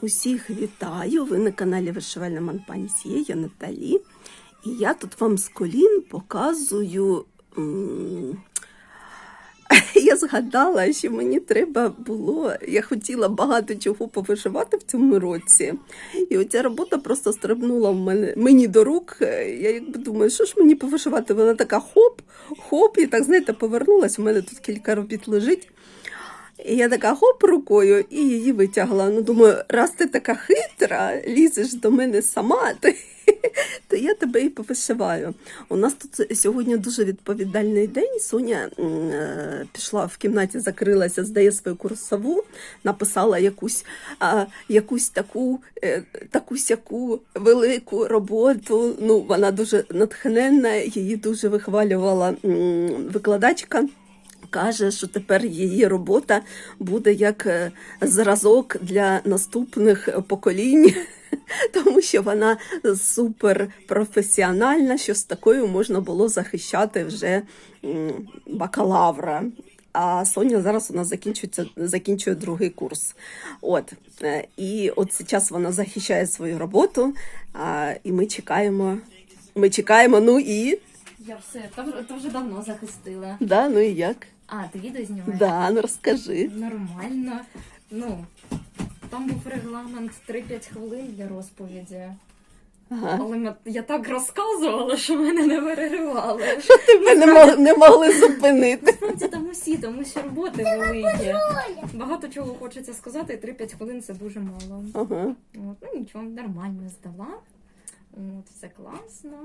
Усіх вітаю! Ви на каналі Вишивальна Манпансія, я Наталі. І я тут вам з колін показую. Я згадала, що мені треба було, я хотіла багато чого повишивати в цьому році. І оця робота просто стрибнула в мене, мені до рук. Я якби думаю, що ж мені повишивати? Вона така хоп, хоп, і так, знаєте, повернулась. У мене тут кілька робіт лежить. І я така хоп рукою і її витягла. Ну, думаю, раз ти така хитра, лізеш до мене сама, то, то я тебе і повишиваю. У нас тут сьогодні дуже відповідальний день. Соня е, пішла в кімнаті, закрилася, здає свою курсову, написала якусь, а, якусь таку, е, таку сяку велику роботу. Ну, вона дуже натхненна, її дуже вихвалювала м, викладачка. Каже, що тепер її робота буде як е, зразок для наступних поколінь, тому що вона супер професіональна, що з такою можна було захищати вже бакалавра. А Соня зараз у нас закінчується, закінчує другий курс. От. е, І от зараз вона захищає свою роботу, а, і ми чекаємо. Ми чекаємо, ну і. Я все, то вже давно захистила. Да, ну і як? А, ти відео знімаєш? Да, ну розкажи. Нормально. Ну, там був регламент 3-5 хвилин для розповіді. Ага. Але ме- я так розказувала, що мене не переривали. Тебе не, мог, не могли зупинити. Насправді там усі, тому що роботи великі. Багато чого хочеться сказати, і 3-5 хвилин це дуже мало. Ага. От, ну нічого, нормально здала. От, все класно.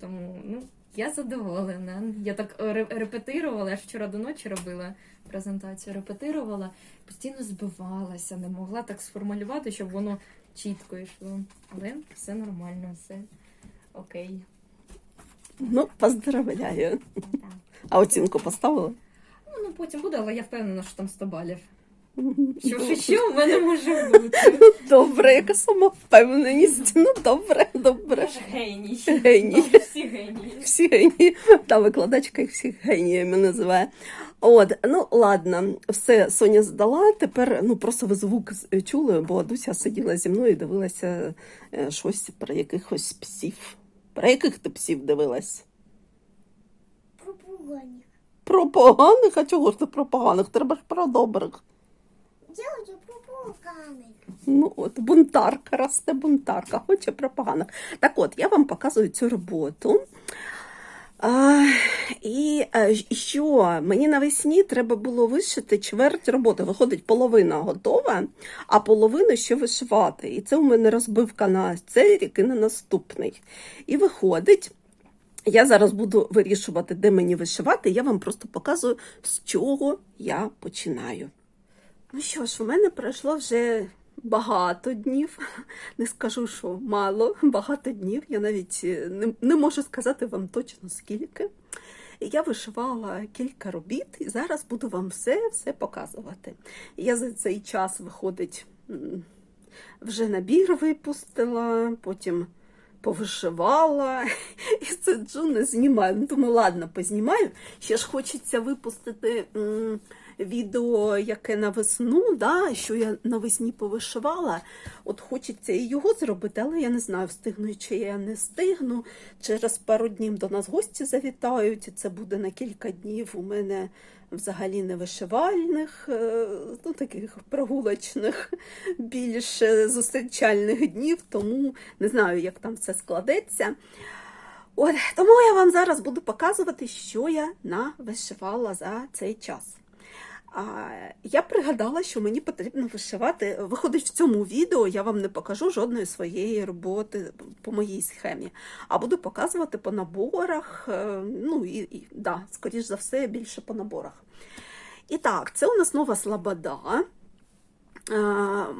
Тому, ну, я задоволена. Я так е, репетирувала, я ж вчора до ночі робила презентацію, репетирувала, постійно збивалася, не могла так сформулювати, щоб воно чітко йшло. Але все нормально, все окей. Ну, поздравляю. Так. А оцінку поставила? Ну, ну потім буде, але я впевнена, що там 100 балів. Що ж ще в мене може бути? Добре, яка самовпевненість. Ну, добре, добре. Я ж геній. Геній. Всі генії. Всі генії. Та викладачка їх всіх геніями називає. От, ну ладно, все, Соня здала. Тепер ну просто ви звук з- чули, бо Дуся сиділа зі мною і дивилася е, щось про якихось псів. Про яких ти псів дивилась? Про поганих. Про поганих? А чого ж ти про поганих? Треба ж про добрих. Дядя пропагани. Ну от бунтарка, росте бунтарка, хоче про поганих. Так от, я вам показую цю роботу. А, і е, що мені навесні треба було вишити чверть роботи. Виходить, половина готова, а половину ще вишивати. І це у мене розбивка на цей рік і на наступний. І виходить. Я зараз буду вирішувати, де мені вишивати. Я вам просто показую, з чого я починаю. Ну що ж, у мене пройшло вже багато днів. Не скажу, що мало, багато днів. Я навіть е, не, не можу сказати вам точно скільки. Я вишивала кілька робіт і зараз буду вам все-все показувати. Я за цей час виходить вже набір випустила, потім повишивала і сиджу, не знімаю. Ну, думаю, ладно, познімаю. Ще ж хочеться випустити відео, яке на весну, да, що я навесні повишивала. От хочеться і його зробити, але я не знаю, встигну чи я не встигну. Через пару днів до нас гості завітають, і це буде на кілька днів у мене взагалі не вишивальних, е, ну таких прогулочних, більше зустрічальних днів, тому не знаю, як там все складеться. От, тому я вам зараз буду показувати, що я навишивала за цей час. Я пригадала, що мені потрібно вишивати. Виходить, в цьому відео я вам не покажу жодної своєї роботи по моїй схемі, а буду показувати по наборах. е, Ну і, і да, скоріш за все, більше по наборах. І так, це у нас нова слобода. Е,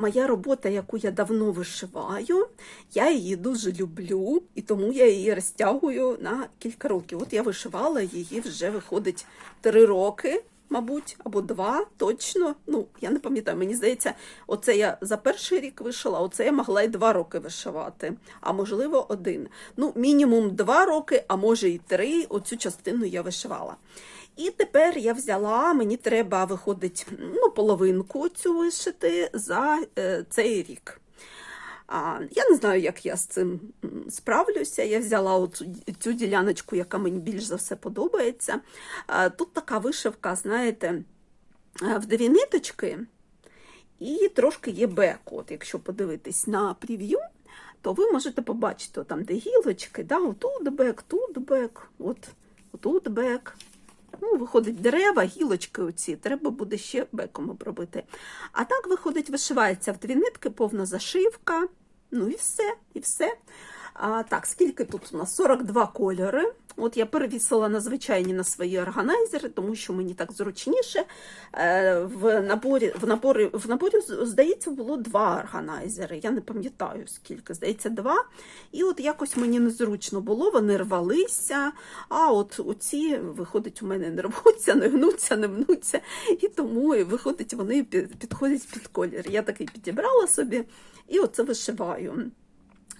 Моя робота, яку я давно вишиваю, я її дуже люблю, і тому я її розтягую на кілька років. От я вишивала її вже виходить три роки, мабуть, або два точно. Ну, я не пам'ятаю, мені здається, оце я за перший рік вишила, оце я могла й два роки вишивати, а можливо, один. Ну, мінімум два роки, а може і три. Оцю частину я вишивала. І тепер я взяла, мені треба виходить ну, половинку цю вишити за е, цей рік. А, я не знаю, як я з цим справлюся. Я взяла цю діляночку, яка мені більш за все подобається. Тут така вишивка, знаєте, е, в дві ниточки, і трошки є бек. От, якщо подивитись на прев'ю, то ви можете побачити, там, де гілочки, да, отут бек, тут бек, от, отут бек. Ну, виходить дерева, гілочки оці, треба буде ще беком обробити. А так виходить, вишивається в дві нитки, повна зашивка. Ну і все, і все. А, так, скільки тут у нас? 42 кольори. От я перевісила на на свої органайзери, тому що мені так зручніше. Е, в наборі, в наборі, в наборі, здається, було два органайзери. Я не пам'ятаю скільки, здається, два. І от якось мені незручно було, вони рвалися. А от оці, виходить, у мене не рвуться, не гнуться, не мнуться. І тому виходить, вони підходять під колір. Я такий підібрала собі і оце вишиваю.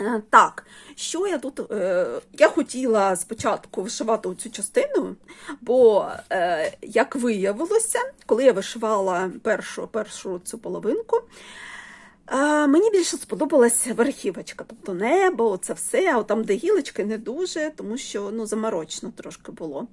Е, Так, що я тут? Е, я хотіла спочатку вишивати цю частину, бо, е, як виявилося, коли я вишивала першу, першу цю половинку, е, мені більше сподобалася верхівочка, тобто небо, це все, а там, де гілочки, не дуже, тому що ну, заморочно трошки було.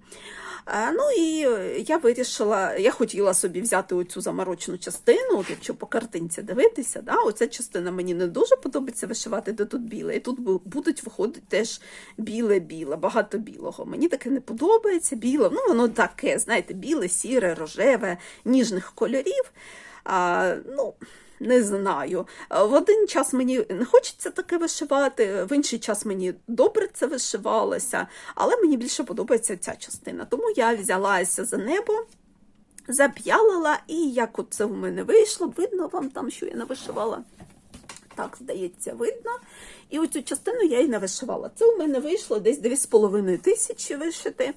Е, Ну і я вирішила, я хотіла собі взяти оцю заморочену частину, от якщо по картинці дивитися, да, оця частина мені не дуже подобається вишивати, де тут біле. І тут будуть виходити теж біле-біле, багато білого. Мені таке не подобається, біле, ну воно таке, знаєте, біле, сіре, рожеве, ніжних кольорів. А, ну, не знаю. В один час мені не хочеться таке вишивати, в інший час мені добре це вишивалося, але мені більше подобається ця частина. Тому я взялася за небо, зап'ялила, і як оце у мене вийшло, видно вам там, що я навишивала. Так, здається, видно. І оцю частину я і не вишивала. Це у мене вийшло десь 2,5 тисячі вишити.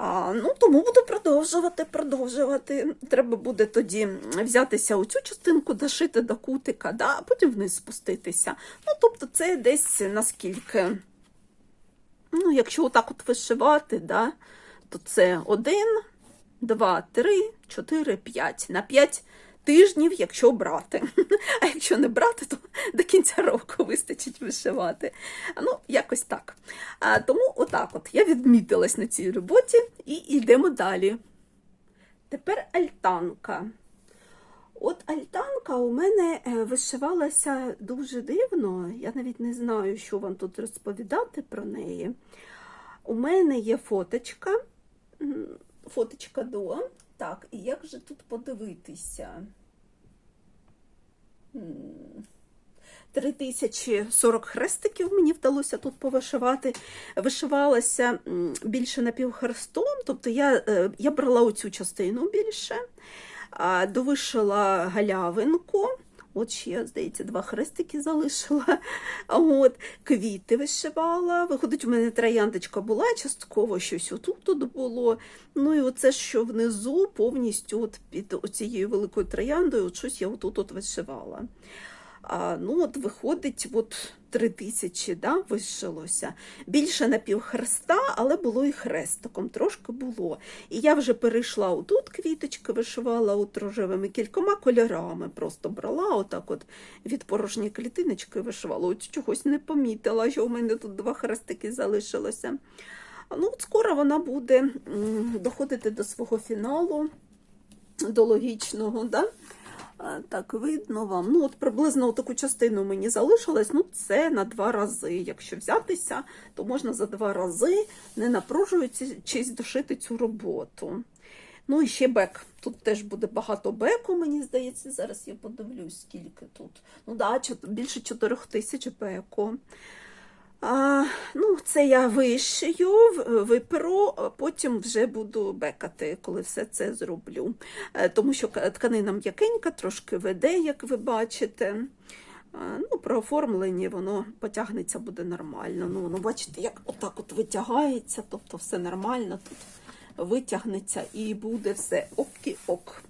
А, ну, тому буду продовжувати, продовжувати. Треба буде тоді взятися оцю частинку, дошити до кутика, да, а потім вниз спуститися. Ну, тобто, це десь наскільки. Ну, якщо отак от вишивати, да, то це один, два, три, чотири, п'ять. На п'ять тижнів, якщо брати. А якщо не брати, то до кінця року вистачить вишивати. Ну, якось так. А, тому отак от я відмітилась на цій роботі і йдемо далі. Тепер альтанка. От альтанка у мене е, вишивалася дуже дивно. Я навіть не знаю, що вам тут розповідати про неї. У мене є фоточка. Фоточка до. Так, і як же тут подивитися? М, 3040 хрестиків мені вдалося тут повишивати. Вишивалася більше напівхрестом, тобто я, е, я брала оцю частину більше, довишила галявинку. От ще, здається, два хрестики залишила. От, квіти вишивала. Виходить, у мене трояндочка була, частково щось отут тут було. Ну і оце, що внизу повністю от під цією великою трояндою, от щось я отут от вишивала. А, ну, от виходить, от три тисячі да, вишилося. Більше на півхреста, але було і хрестиком, трошки було. І я вже перейшла отут квіточки, вишивала от рожевими кількома кольорами. Просто брала отак от від порожньої клітиночки вишивала. От чогось не помітила, що у мене тут два хрестики залишилося. Ну, от скоро вона буде доходити до свого фіналу, до логічного. Да? Так, видно вам. Ну, от приблизно таку частину мені залишилось. Ну, це на два рази. Якщо взятися, то можна за два рази, не напружуючись, дошити цю роботу. Ну і ще бек. Тут теж буде багато беку, мені здається. Зараз я подивлюсь, скільки тут. Ну, да, більше 4 тисяч беку. А, ну, це я вишию, в- виперу, а потім вже буду бекати, коли все це зроблю. Е, Тому що тканина м'якенька, трошки веде, як ви бачите. А, Ну, про оформлення воно потягнеться буде нормально. Ну, ну, бачите, як отак от витягається, тобто все нормально тут витягнеться і буде все окі-ок.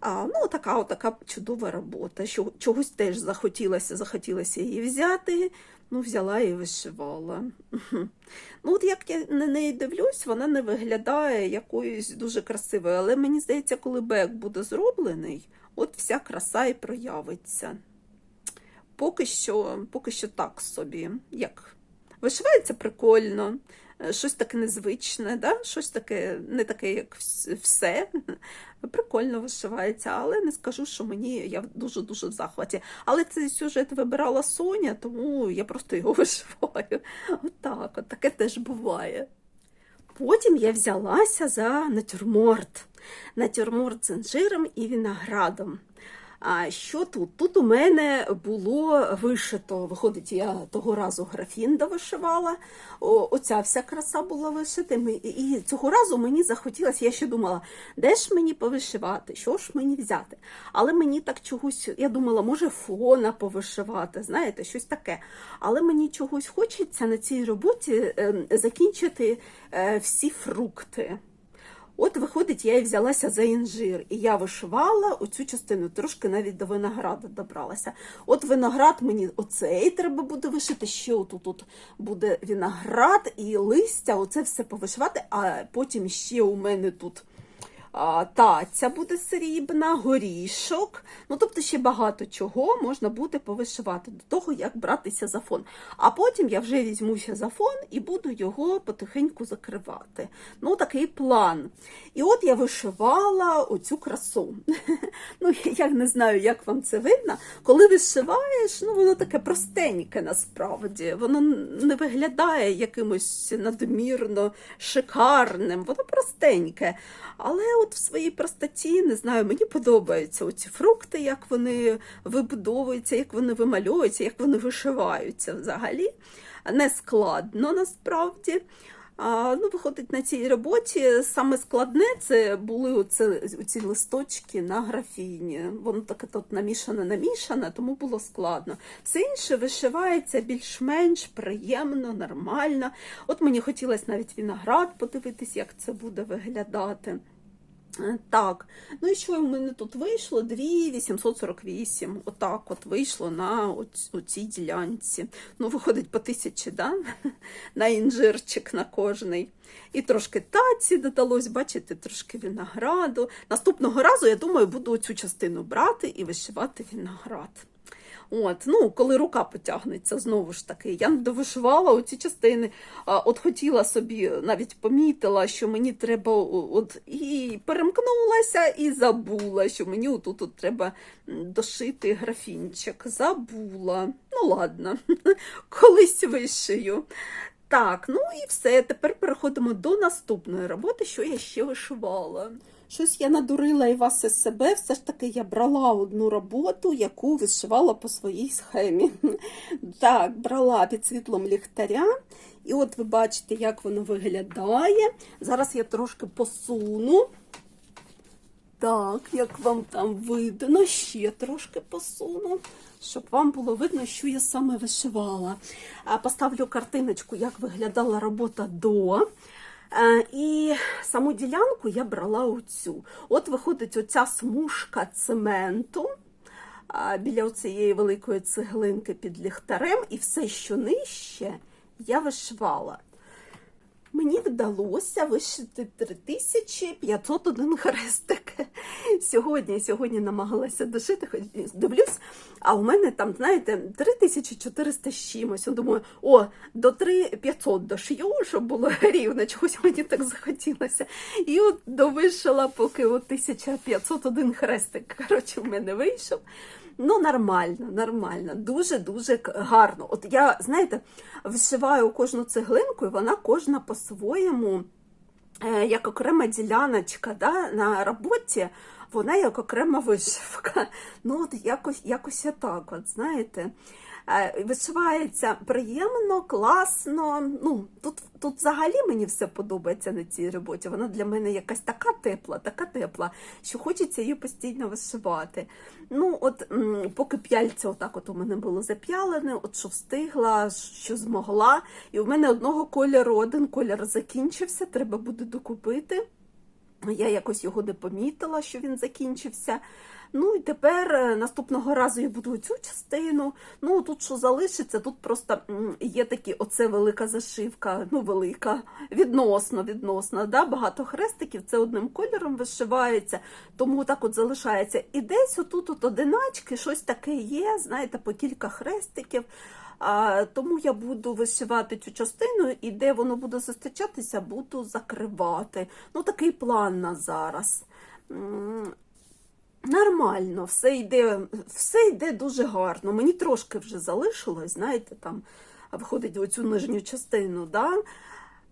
А, ну, така, така чудова робота. Чогось теж захотілося, захотілося її взяти. Ну, взяла і вишивала. Ну, от як я на неї дивлюсь, вона не виглядає якоюсь дуже красивою. Але мені здається, коли бек буде зроблений, от вся краса і проявиться. Поки що, поки що так собі. Як? Вишивається прикольно, е, щось таке незвичне, да? щось таке, не таке, як все. Прикольно вишивається, але не скажу, що мені я дуже-дуже в захваті. Але цей сюжет вибирала Соня, тому я просто його вишиваю. Отак, от таке теж буває. Потім я взялася за натюрморт. Натюрморт з інжиром і виноградом. А що тут? Тут у мене було вишито. Виходить, я того разу графін вишивала. О, оця вся краса була вишита. І цього разу мені захотілося, я ще думала, де ж мені повишивати, що ж мені взяти. Але мені так чогось, я думала, може фона повишивати, знаєте, щось таке. Але мені чогось хочеться на цій роботі ем, закінчити е, всі фрукти. От, виходить, я і взялася за інжир, і я вишивала оцю частину, трошки навіть до винограду добралася. От виноград мені оцей треба буде вишити, ще отут от буде виноград і листя, оце все повишивати, а потім ще у мене тут таця буде срібна, горішок. Ну, тобто ще багато чого можна буде повишивати до того, як братися за фон. А потім я вже візьмуся за фон і буду його потихеньку закривати. Ну, такий план. І от я вишивала оцю красу. Ну, я не знаю, як вам це видно. Коли вишиваєш, ну воно таке простеньке насправді. Воно не виглядає якимось надмірно шикарним, воно простеньке. Але от в своїй простоті, не знаю, мені подобаються оці фрукти, як вони вибудовуються, як вони вимальовуються, як вони вишиваються взагалі. Не складно насправді. А, ну, виходить, на цій роботі саме складне це були оце, оці листочки на графіні. Воно таке тут намішане, намішане, тому було складно. Все інше вишивається більш-менш приємно, нормально. От мені хотілося навіть виноград подивитись, як це буде виглядати. Так, ну і що в мене тут вийшло? 2848. Отак от вийшло на оцій ділянці. Ну, виходить по тисячі, да? на інжирчик на кожний. І трошки таці додалось, бачите, трошки винограду. Наступного разу, я думаю, буду цю частину брати і вишивати виноград. От, ну, коли рука потягнеться, знову ж таки, я довишивала оці частини. От хотіла собі, навіть помітила, що мені треба от і перемкнулася, і забула, що мені отут от треба дошити графінчик. Забула. Ну, ладно, колись вишию. Так, ну і все. Тепер переходимо до наступної роботи, що я ще вишивала. Щось я надурила і вас і себе. Все ж таки я брала одну роботу, яку вишивала по своїй схемі. Так, брала під світлом ліхтаря. І от ви бачите, як воно виглядає. Зараз я трошки посуну. Так, як вам там видно, ще трошки посуну, щоб вам було видно, що я саме вишивала. Поставлю картиночку, як виглядала робота до. Е, І саму ділянку я брала оцю. От виходить оця смужка цементу біля цієї великої цеглинки під ліхтарем, і все, що нижче, я вишивала. Мені вдалося вишити 3501 хрестик. Сьогодні, сьогодні намагалася дошити, хоч дивлюсь, а у мене там, знаєте, 3400 з чимось. Думаю, о, до 3500 дошью, щоб було рівно, чогось мені так захотілося. І от довишила, поки от 1501 хрестик, коротше, в мене вийшов. Ну, нормально, нормально, дуже-дуже гарно. От я, знаєте, вишиваю кожну цеглинку, і вона кожна по-своєму, е, як окрема діляночка да, на роботі, вона як окрема вишивка. Ну, от якось, якось так, от, знаєте. Е, Вишивається приємно, класно. Ну, тут, тут взагалі мені все подобається на цій роботі. Вона для мене якась така тепла, така тепла, що хочеться її постійно вишивати. Ну, от поки п'яльця отак от у мене було зап'ялене, от що встигла, що змогла. І у мене одного кольору, один кольор закінчився, треба буде докупити. Я якось його не помітила, що він закінчився. Ну і тепер е, наступного разу я буду цю частину. Ну тут що залишиться, тут просто є такі, оце велика зашивка, ну велика, відносно, відносно. Да? Багато хрестиків, це одним кольором вишивається, тому так от залишається. І десь отут от одиначки, щось таке є, знаєте, по кілька хрестиків. А, тому я буду вишивати цю частину, і де воно буде зустрічатися, буду закривати. Ну, такий план на зараз. Нормально, все йде, все йде дуже гарно. Мені трошки вже залишилось, знаєте, там виходить оцю нижню частину, да?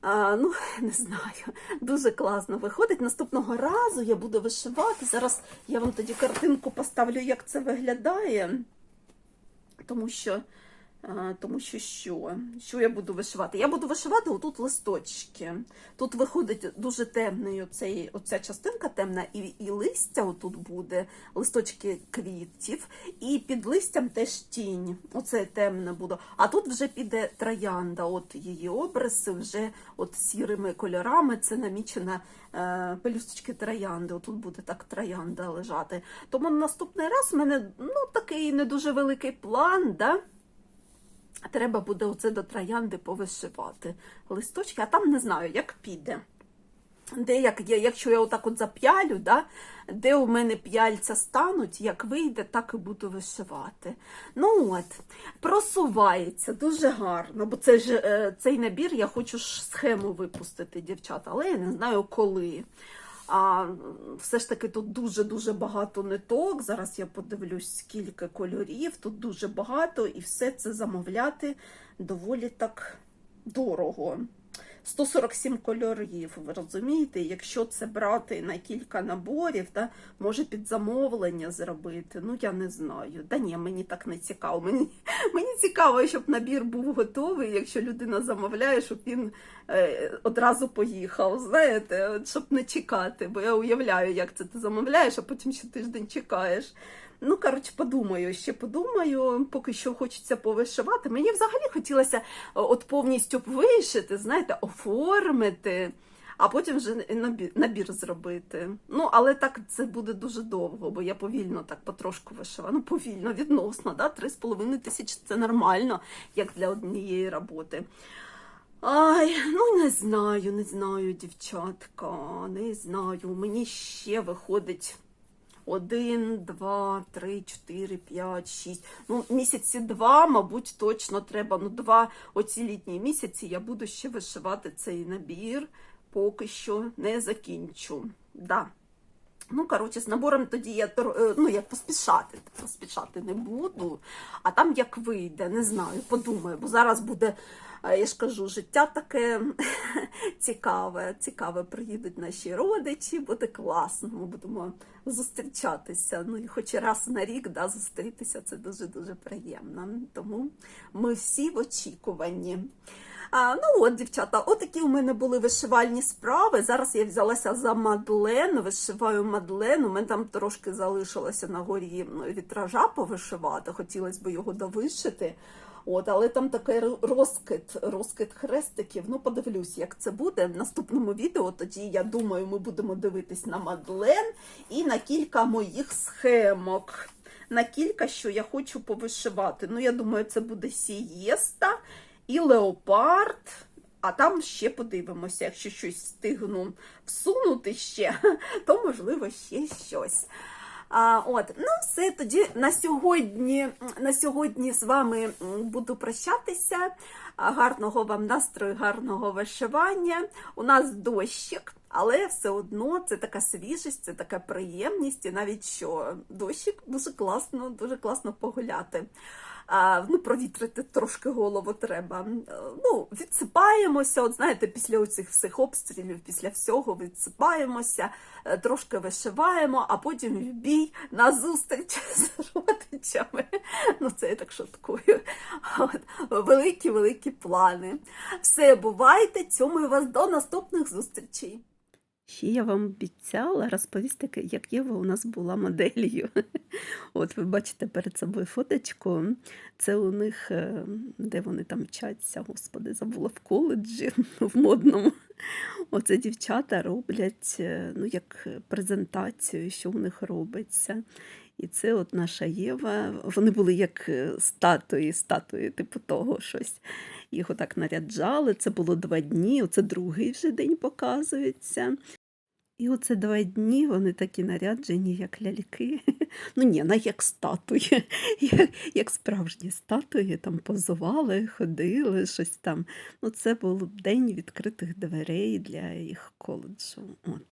А, ну, не знаю, дуже класно виходить. Наступного разу я буду вишивати. Зараз я вам тоді картинку поставлю, як це виглядає. Тому що, тому що що? Що я буду вишивати? Я буду вишивати отут листочки. Тут виходить дуже темний оцей, оця частинка темна, і, і листя отут буде, листочки квітів, і під листям теж тінь. Оце темне буде. А тут вже піде троянда, от її обриси вже от сірими кольорами. Це намічена е, пелюсточки троянди. Отут буде так троянда лежати. Тому на наступний раз у мене ну, такий не дуже великий план. Да? Треба буде оце до троянди повишивати листочки, а там не знаю, як піде. Де як є, якщо я отак от зап'ялю, да, де у мене п'яльця стануть, як вийде, так і буду вишивати. Ну от, просувається дуже гарно, бо це ж е, цей набір я хочу ж схему випустити, дівчата, але я не знаю коли. А все ж таки тут дуже-дуже багато ниток. Зараз я подивлюсь, скільки кольорів, тут дуже багато, і все це замовляти доволі так дорого. 147 кольорів, ви розумієте? Якщо це брати на кілька наборів, та, може під замовлення зробити. Ну, я не знаю. Да ні, мені так не цікаво. Мені, мені цікаво, щоб набір був готовий, якщо людина замовляє, щоб він е, одразу поїхав. Знаєте, щоб не чекати. Бо я уявляю, як це ти замовляєш, а потім ще тиждень чекаєш. Ну, коротше, подумаю, ще подумаю, поки що хочеться повишивати. Мені взагалі хотілося е, от повністю вишити, знаєте, оформити, а потім вже набір, зробити. Ну, але так це буде дуже довго, бо я повільно так потрошку вишиваю. Ну, повільно, відносно, да? 3,5 тисячі це нормально, як для однієї роботи. Ай, ну не знаю, не знаю, дівчатка, не знаю. Мені ще виходить. Один, два, три, чотири, п'ять, шість. Ну, місяці два, мабуть, точно треба. Ну, два оці літні місяці я буду ще вишивати цей набір, поки що не закінчу. Да. Ну, коротше, з набором тоді я е, ну, як поспішати, поспішати не буду. А там як вийде, не знаю, подумаю, бо зараз буде, е, я ж кажу, життя таке цікаве. Цікаве, приїдуть наші родичі, буде класно. Ми будемо зустрічатися. Ну і хоч раз на рік да, зустрітися, це дуже-дуже приємно. Тому ми всі в очікуванні. А, ну от, дівчата, отакі у мене були вишивальні справи. Зараз я взялася за Мадлен, вишиваю Мадлен. У мене там трошки залишилося на горі вітража повишивати, хотілося б його довишити. От, але там такий розкид, розкид хрестиків. Ну, подивлюсь, як це буде. В наступному відео тоді, я думаю, ми будемо дивитись на Мадлен і на кілька моїх схемок. На кілька, що я хочу повишивати. Ну, я думаю, це буде сієста і леопард. А там ще подивимося, якщо щось встигну всунути ще, то можливо ще щось. А, от, ну все, тоді на сьогодні, на сьогодні з вами буду прощатися. Гарного вам настрою, гарного вишивання. У нас дощик, але все одно це така свіжість, це така приємність, і навіть що дощик дуже класно, дуже класно погуляти. А, ну, провітрити трошки голову треба. Е, Ну, відсипаємося, от знаєте, після оцих всіх обстрілів, після всього відсипаємося, е, трошки вишиваємо, а потім в бій на зустріч з родичами. Ну, це я так шуткую. Великі-великі плани. Все, бувайте, цьому вас до наступних зустрічей. Ще я вам обіцяла розповісти, як Єва у нас була моделлю. От ви бачите перед собою фоточку. Це у них, е, де вони там вчаться, господи, забула в коледжі, в модному. Оце дівчата роблять е, ну, як презентацію, що у них робиться. І це от наша Єва. Вони були як е, статуї, статуї, типу того щось. Їх отак наряджали. Це було два дні. Оце другий вже день показується. І оце два дні вони такі наряджені, як ляльки. Ну ні, на як статуї, як, як справжні статуї, там позували, ходили, щось там. Ну, це був день відкритих дверей для їх коледжу. От.